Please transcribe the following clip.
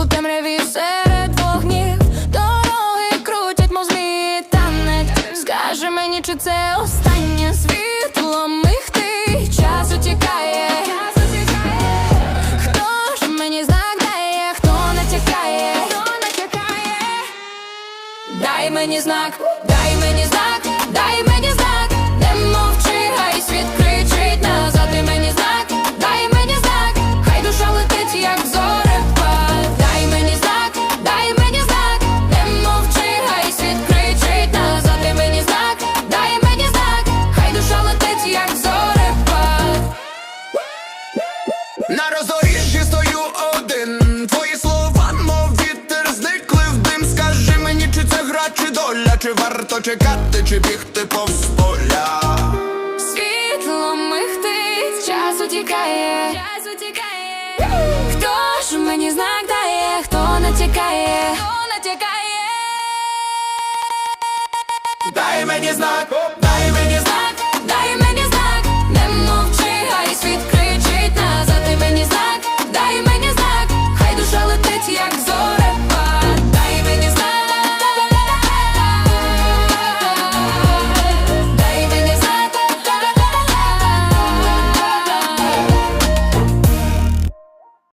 у темряві серед двох ніг дороги крутять мозлі танець Скажи мені, чи це останнє світло михти час утікає. Дай мені знак, дай мені знак, дай мені На роздоріжжі стою один. Твої слова, мов вітер, зникли в дим. Скажи мені, чи це гра, чи доля, чи варто чекати, чи бігти повз поля. Світло михтить, час утікає, час утікає. Хто ж мені знак дає, хто натякає, хто натякає? Дай мені знак,